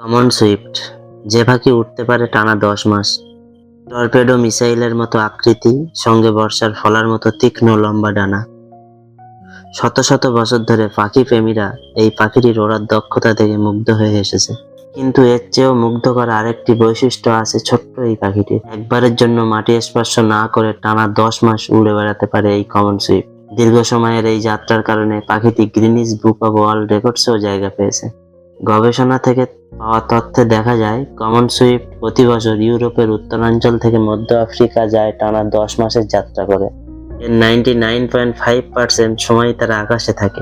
Common Swift যে পাখি উঠতে পারে টানা দশ মাস। টর্পেডো মিসাইলের মতো আকৃতি, সঙ্গে বর্ষার ফলার মতো তীক্ষ্ণ লম্বা ডানা। শত শত বছর ধরে পাখি প্রেমীরা এই পাখিটির ওড়ার দক্ষতা থেকে মুগ্ধ হয়ে এসেছে। কিন্তু এর চেয়েও মুগ্ধ করা আরেকটি বৈশিষ্ট্য আছে ছোট্ট এই পাখিটির একবারের জন্য মাটি স্পর্শ না করে টানা দশ মাস উড়ে বেড়াতে পারে এই কমন সুইফট দীর্ঘ সময়ের এই যাত্রার কারণে পাখিটি গ্রিনিস বুক অব ওয়ার্ল্ড রেকর্ডসেও জায়গা পেয়েছে। গবেষণা থেকে পাওয়া তথ্যে দেখা যায়, কমন সুইফট প্রতি বছর ইউরোপের উত্তরাঞ্চল থেকে মধ্য আফ্রিকা যায় টানা দশ মাসের যাত্রা করে। এর ninety nine point five percent সময় তারা আকাশে থাকে।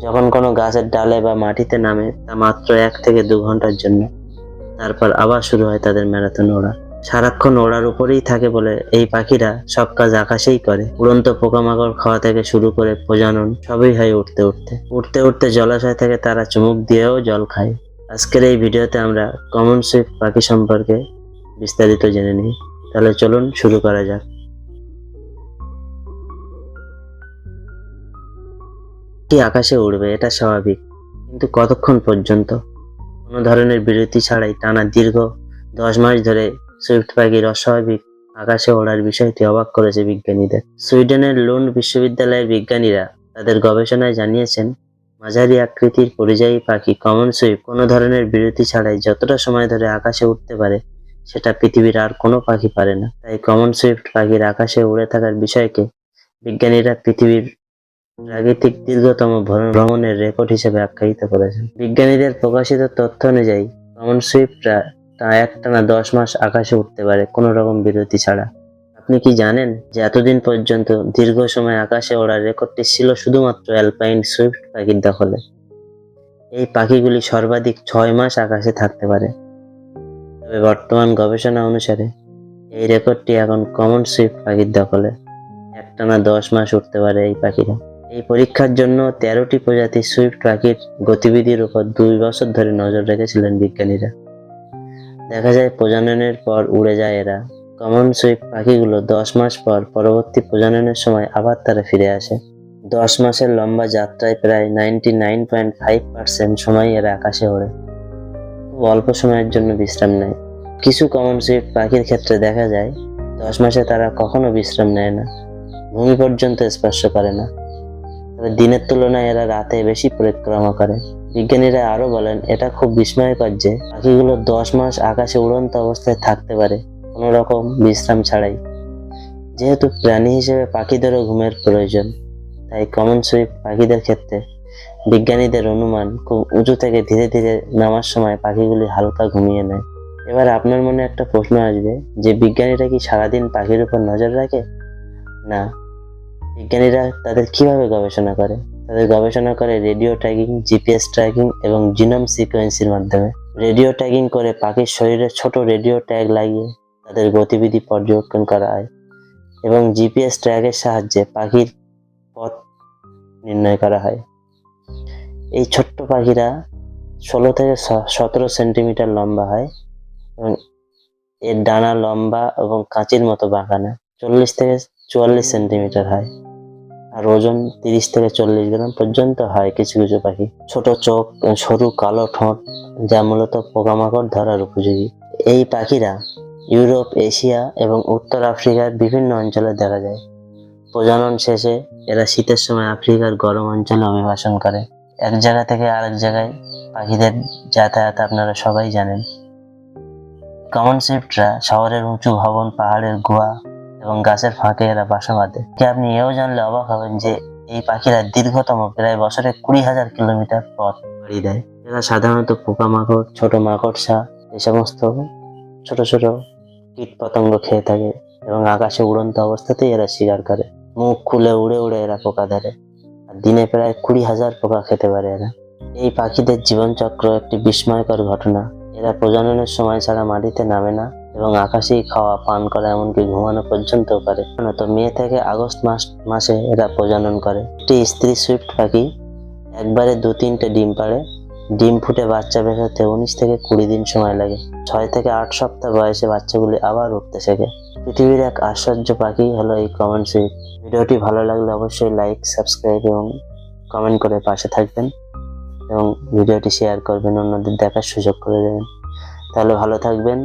যখন কোনো গাছের ডালে বা মাটিতে নামে, তা মাত্র এক থেকে দু ঘণ্টার জন্য। তারপর আবার শুরু হয় তাদের ম্যারাথন ওড়া। সারাক্ষণ ওড়ার উপরেই থাকে বলে এই পাখিরা সব কাজ আকাশেই করে। উড়ন্ত পোকামাকড় খাওয়া থেকে শুরু করে প্রজনন, সবই হয় উঠতে উঠতে উঠতে উঠতে জলাশয় থেকে তারা চুমুক দিয়েও জল খায়। আজকের এই ভিডিওতে আমরা কমন সুইফট পাখি সম্পর্কে বিস্তারিত জেনে নিই। তাহলে চলুন শুরু করা যাক। কি আকাশে উড়বে, এটা স্বাভাবিক। কিন্তু কতক্ষণ পর্যন্ত? কোনো ধরনের বিরতি ছাড়াই টানা দীর্ঘ দশ মাস ধরে সুইফট পাখির অস্বাভাবিক আকাশে ওড়ার বিষয়টি অবাক করেছে বিজ্ঞানীদের। সুইডেনের লুন্ড বিশ্ববিদ্যালয়ের বিজ্ঞানীরা তাদের গবেষণায় জানিয়েছেন, মাঝারি আকৃতির পরিযায়ী পাখি কমন সুইফট কোনো ধরনের বিরতি ছাড়াই যতটা সময় ধরে আকাশে উঠতে পারে, সেটা পৃথিবীর আর কোনো পাখি পারে না। তাই কমন সুইফট পাখির আকাশে উড়ে থাকার বিষয়কে বিজ্ঞানীরা পৃথিবীর প্রাকৃতিক দীর্ঘতম ভ্রমণ- ভ্রমণের রেকর্ড হিসেবে আখ্যায়িত করেছেন। বিজ্ঞানীদের প্রকাশিত তথ্য অনুযায়ী, কমন সুইফটরা তা একটানা দশ মাস আকাশে উঠতে পারে কোনো রকম বিরতি ছাড়া। আপনি কি জানেন যে এতদিন পর্যন্ত দীর্ঘ সময় আকাশে ওড়ার রেকর্ডটি ছিল শুধুমাত্র অ্যালপাইন সুইফট পাখির দখলে? এই পাখিগুলি সর্বাধিক ছয় মাস আকাশে থাকতে পারে। তবে বর্তমান গবেষণা অনুসারে এই রেকর্ডটি এখন কমন সুইফট পাখির দখলে। একটানা দশ মাস উঠতে পারে এই পাখিরা। এই পরীক্ষার জন্য তেরোটি প্রজাতির সুইফট পাখির গতিবিধির উপর দুই বছর ধরে নজর রেখেছিলেন বিজ্ঞানীরা। দেখা যায় প্রজননের পর উড়ে যায় এরা। কমন সুইফট পাখিগুলো দশ মাস পর পরবর্তী প্রজননের সময় আবার তারা ফিরে আসে। দশ মাসের লম্বা যাত্রায় প্রায় ninety nine point five percent সময় এরা আকাশে ওড়ে। খুব অল্প সময়ের জন্য বিশ্রাম নেয়। কিছু কমন সুইফট পাখির ক্ষেত্রে দেখা যায়, দশ মাসে তারা কখনো বিশ্রাম নেয় না। ভূমি পর্যন্ত স্পর্শ করে না। তবে দিনের তুলনায় এরা রাতে বেশি পরিক্রমা করে। বিজ্ঞানীরা আরও বলেন, এটা খুব বিস্ময়কর যে পাখিগুলো দশ মাস আকাশে উড়ন্ত অবস্থায় থাকতে পারে, কোনো রকম বিশ্রাম ছাড়াই। যেহেতু প্রাণী হিসেবে পাখিদেরও ঘুমের প্রয়োজন, তাই কমন সুইফট পাখিদের ক্ষেত্রে বিজ্ঞানীদের অনুমান খুব উঁচু থেকে ধীরে ধীরে নামার সময় পাখিগুলি হালকা ঘুমিয়ে নেয়। এবার আপনার মনে একটা প্রশ্ন আসবে, যে বিজ্ঞানীরা কি সারাদিন পাখির উপর নজর রাখে? না, বিজ্ঞানীরা তাদের কীভাবে গবেষণা করে? তাদের গবেষণা করে রেডিও ট্র্যাকিং, জিপিএস ট্র্যাকিং এবং জিনোম সিকোয়েন্সির মাধ্যমে। রেডিও ট্যাগিং করে পাখির শরীরে ছোট রেডিও ট্যাগ লাগিয়ে তাদের গতিবিধি পর্যবেক্ষণ করা হয় এবং জিপিএস ট্র্যাগের সাহায্যে পাখির পথ নির্ণয় করা হয়। এই ছোট্ট পাখিরা ষোলো থেকে সতেরো সেন্টিমিটার লম্বা হয় এবং এর ডানা লম্বা এবং কাঁচির মতো বাঁকানো, চল্লিশ থেকে চুয়াল্লিশ সেন্টিমিটার হয়। আর ওজন তিরিশ থেকে চল্লিশ গ্রাম পর্যন্ত হয় কিছু কিছু পাখি। ছোট চোখ, সরু কালো ঠোঁট, যা মূলত পোকামাকড় ধরার উপযোগী। এই পাখিরা ইউরোপ, এশিয়া এবং উত্তর আফ্রিকার বিভিন্ন অঞ্চলে দেখা যায়। প্রজনন শেষে এরা শীতের সময় আফ্রিকার গরম অঞ্চলে অভিবাসন করে। এক জায়গা থেকে আরেক জায়গায় পাখিদের যাতায়াত আপনারা সবাই জানেন। কমন সুইফটরা শহরের উঁচু ভবন, পাহাড়ের গুহা এবং গাছের ফাঁকে এরা বাসা বাঁধে। কি আপনি এও জানলে অবাক হবেন যে এই পাখিরা দীর্ঘতম প্রায় বছরে কুড়ি হাজার কিলোমিটার পথ পাড়ি দেয়। এরা সাধারণত পোকামাকড়, ছোট মাকড়সা, এই সমস্ত ছোট ছোট কীট পতঙ্গ খেয়ে থাকে এবং আকাশে উড়ন্ত অবস্থাতেই এরা শিকার করে। মুখ খুলে উড়ে উড়ে এরা পোকা ধরে। আর দিনে প্রায় কুড়ি হাজার পোকা খেতে পারে এরা। এই পাখিদের জীবনচক্র একটি বিস্ময়কর ঘটনা। এরা প্রজননের সময় ছাড়া মাটিতে নামে না। এবং আকাশেই খাওয়া, পান করা, এমনকি ঘুমানো পর্যন্ত করে। তো মে থেকে আগস্ট মাস, মাসে এরা প্রজনন করে। একটি স্ত্রী সুইফট পাখি, একবারে দু তিনটে ডিম পাড়ে। ডিম ফুটে বাচ্চা বের হতে উনিশ থেকে কুড়ি দিন সময় লাগে। ছয় থেকে আট সপ্তাহ বয়সে বাচ্চাগুলি আবার উঠতে শেখে। পৃথিবীর এক আশ্চর্য পাখি হলো এই কমন সুইফট। ভিডিওটি ভালো লাগলে অবশ্যই লাইক, সাবস্ক্রাইব এবং কমেন্ট করে পাশে থাকবেন এবং ভিডিওটি শেয়ার করবেন, অন্যদের দেখার সুযোগ করে দেবেন। তাহলে ভালো থাকবেন।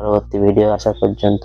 পরবর্তী ভিডিও আসা পর্যন্ত।